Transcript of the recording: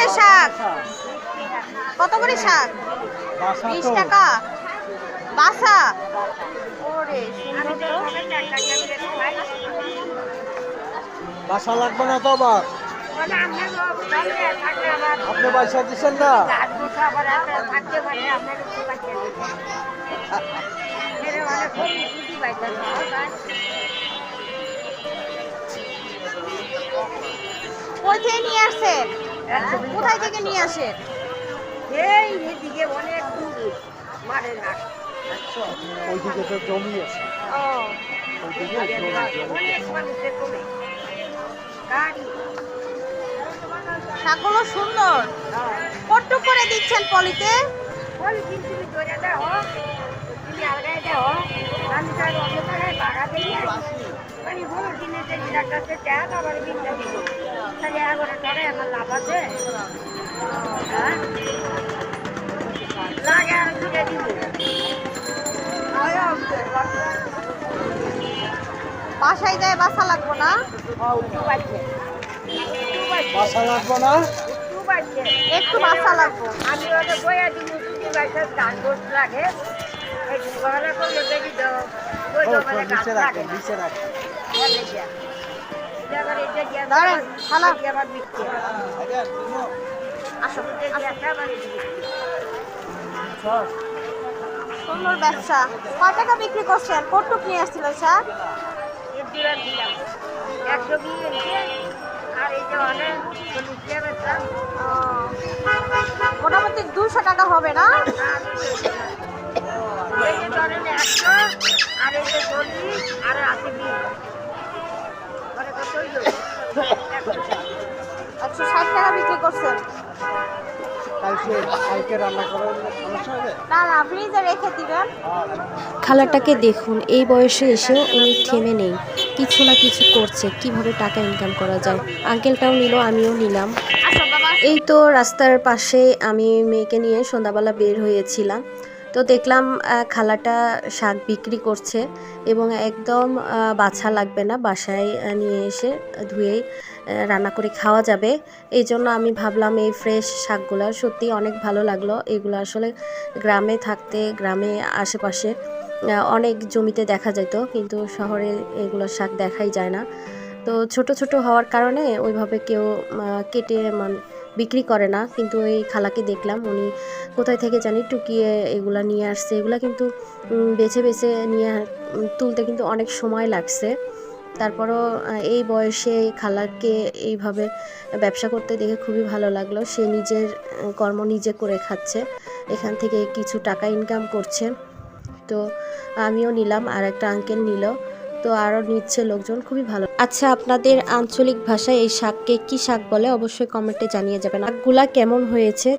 করে শাক? কত করে শাক? বিশ টাকা? বাসা? ওরে বাসা লাগবে না তো আবার? আপনি পয়সা দিচ্ছেন না? কই থেকে নিয়ে আসছেন? কোথায় থেকে নিয়ে আসেন এই এদিকে অনেক দূর। মারে না ওইদিকে তো জমি আছে। শাকগুলো সুন্দর। কট্টু করে দিচ্ছেন পলিতে? পলিথিন তুমি ধরে দাও। তুমি আলগায় দাও। আমি তার অন্য জায়গায় দিয়ে মানে কিনে যে ডাক্তারকে দেখ আবার বিন্দা দিব তাহলে এগারো টাকায় আমার লাভ আছে। হ্যাঁ? লাগে আর দুটো দিব বাসায় যায় বাসা লাগবো না? বাসা লাগবে না? একটু বাসা লাগবো। আমি ওদের বইয়া দিব বাইসা ধান গোস লাগে। এই দুপুরবেলা করলে বেশি দাও ওই দোকানে লাগে সুন্দর ব্যবসা। কয় টাকা বিক্রি করছেন? নিয়ে একশো আর মোটামুটি দুশো টাকা হবে না? আর এই যে চল্লিশ, আর আশি একশো ষাট টাকা বিক্রি করছেন। কালকে কালকে রান্না করার সমস্যা হবে? না না ফ্রিজে রেখে দিবেন। খালাটাকে দেখুন এই বয়সে এসেও উনি থেমে নেই। কিছু না কিছু করছে কীভাবে টাকা ইনকাম করা যায়? আঙ্কেলটাও নিল আমিও নিলাম। এই তো রাস্তার পাশে আমি মেয়েকে নিয়ে সন্ধ্যাবেলা বের হয়েছিলাম। তো দেখলাম খালাটা শাক বিক্রি করছে এবং একদম বাছা লাগবে না, বাসায় নিয়ে এসে ধুয়ে রান্না করে খাওয়া যাবে। এই জন্য আমি ভাবলাম, এই ফ্রেশ শাকগুলো সত্যি অনেক ভালো লাগল। এগুলো আসলে গ্রামে থাকতে, গ্রামে আশেপাশে অনেক জমিতে দেখা যেত, কিন্তু শহরে এগুলো শাক দেখাই যায় না। তো ছোট ছোট হওয়ার কারণে ওইভাবে কেউ কেটে, মান বিক্রি করে না, কিন্তু এই খালাকে দেখলাম, উনি কোথায় থেকে জানি টুকিয়ে এগুলা নিয়ে আসছে। এগুলা কিন্তু বেছে বেছে নিয়ে তুলতে কিন্তু অনেক সময় লাগছে। তারপরও এই বয়সে এই খালাকে এইভাবে ব্যবসা করতে দেখে খুবই ভালো লাগল। সে নিজের কর্ম নিজে করে খাচ্ছে, এখান থেকে কিছু টাকা ইনকাম করছে। তো আমিও নিলাম আর একটা আঙ্কেল নিল। তো আরও নিচ্ছে লোকজন, খুবই ভালো। আচ্ছা আপনাদের আঞ্চলিক ভাষায় এই শাককে কি শাক বলে? অবশ্যই কমেন্টে জানিয়ে যাবেন। শাকগুলা কেমন হয়েছে?